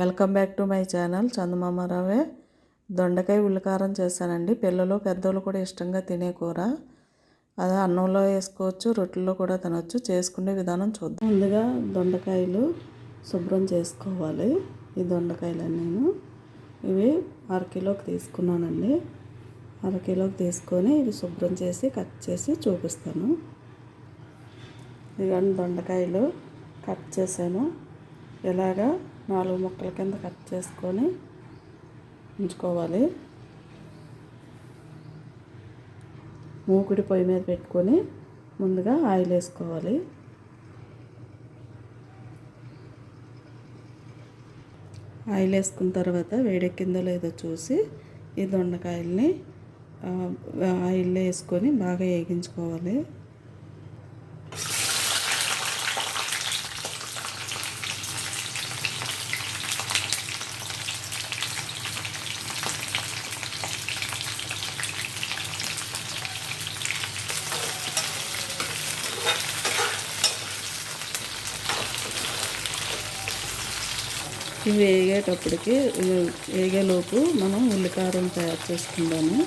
Welcome back to my channel Chandamama రవే. దొండకాయ ఉల్లికారం చేశానండి. పిల్లలు పెద్దలు కూడా ఇష్టంగా తినే కూర. అది అన్నంలో వేసుకోవచ్చు రొట్టెల్లో కూడా తినవచ్చు చేసుకునే విధానం చూద్దాం. ముందుగా దొండకాయలు శుభ్రం చేసుకోవాలి. ఈ దొండకాయలు నేను ఇవి అరకిలోకి తీసుకున్నానండి. అరకిలోకి తీసుకొని ఇవి శుభ్రం చేసి కట్ చేసి చూపిస్తాను. ఇవన్నీ దొండకాయలు కట్ చేశాను. ఇలాగా నాలుగు ముక్కల కింద కట్ చేసుకొని ఉంచుకోవాలి. మూకుడి పొయ్యి మీద పెట్టుకొని ముందుగా ఆయిల్ వేసుకోవాలి. ఆయిల్ వేసుకున్న తర్వాత వేడెక్కిందో లేదో చూసి ఈ దొండకాయల్ని ఆయిల్లో వేసుకొని బాగా వేగించుకోవాలి. ఇవి వేగేటప్పటికి వేగేలోపు మనం ఉల్లికారం తయారు చేసుకుందాము.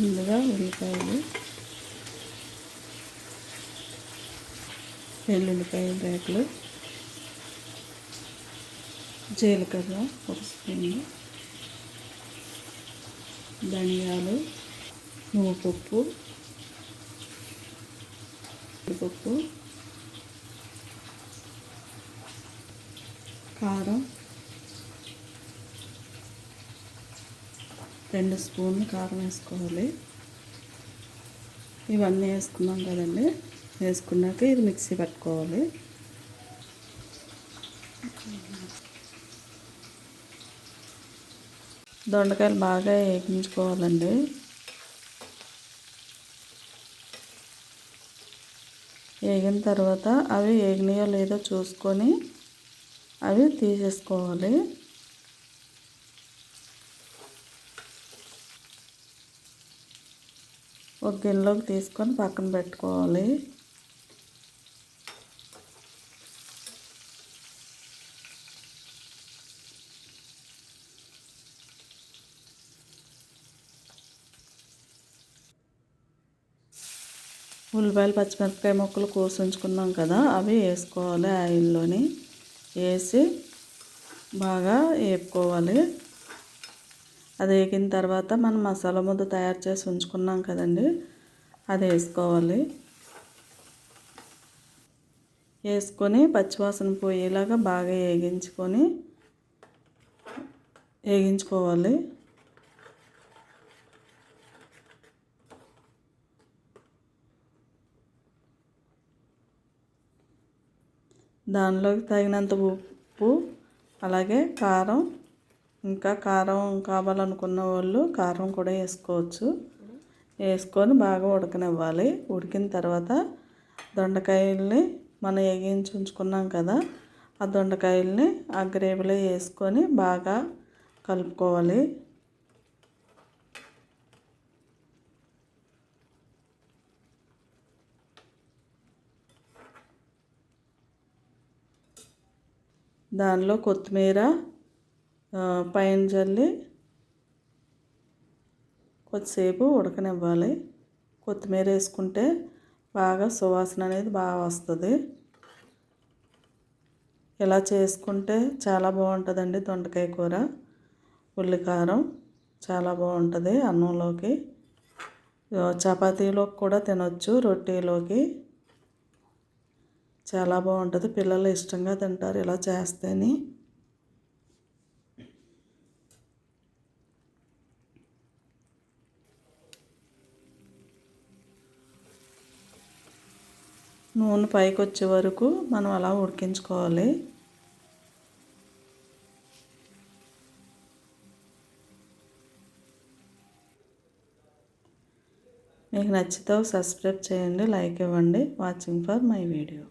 ముందుగా ఉల్లిపాయలు వెల్లుల్లిపాయల రేకులు జీలకర్ర ఒక స్పూన్ ధనియాలు నువ్వుపప్పు పప్పు కారం రెండు స్పూన్లు కారం వేసుకోవాలి. ఇవన్నీ వేసుకున్నాం కదండి. వేసుకున్నాక ఇది మిక్సీ పట్టుకోవాలి. దొండకాయలు బాగా వేగించుకోవాలండి వేగిన తర్వాత అవి వేగినాయో లేదో చూసుకొని అవి తీసేసుకోవాలి. ఒక గిన్నెలోకి తీసుకొని పక్కన పెట్టుకోవాలి. ఉల్లిపాయలు పచ్చిమిరపకాయ ముక్కలు కోసి ఉంచుకున్నాం కదా అవి వేసుకోవాలి ఆయిల్లోని. వేసి బాగా వేపుకోవాలి. అది వేగిన తర్వాత మనం మసాలా ముద్ద తయారు చేసి ఉంచుకున్నాం కదండి అది వేసుకోవాలి. వేసుకొని పచ్చివాసన పోయేలాగా బాగా వేగించుకొని వేగించుకోవాలి. దానిలోకి తగినంత ఉప్పు అలాగే కారం ఇంకా కారం కావాలనుకున్న వాళ్ళు కారం కూడా వేసుకోవచ్చు. వేసుకొని బాగా ఉడకనివ్వాలి. ఉడికిన తర్వాత దొండకాయల్ని మనం ఎగించి ఉంచుకున్నాం కదా ఆ దొండకాయల్ని ఆ గ్రేవీలో వేసుకొని బాగా కలుపుకోవాలి. దానిలో కొత్తిమీర పైన చల్లి కొద్దిసేపు ఉడకనివ్వాలి. కొత్తిమీర వేసుకుంటే బాగా సువాసన అనేది బాగా వస్తుంది. ఇలా చేసుకుంటే చాలా బాగుంటుందండి దొండకాయ కూర. ఉల్లికారం చాలా బాగుంటుంది అన్నంలోకి. చపాతీలోకి కూడా తినొచ్చు రొట్టెలోకి. చాలా బాగుంటుంది. పిల్లలు ఇష్టంగా తింటారు. ఇలా చేస్తేనే. నూనె పైకి వచ్చే వరకు మనం అలా ఉడికించుకోవాలి. మీకు నచ్చితే సబ్స్క్రైబ్ చేయండి లైక్ ఇవ్వండి. Watching for my video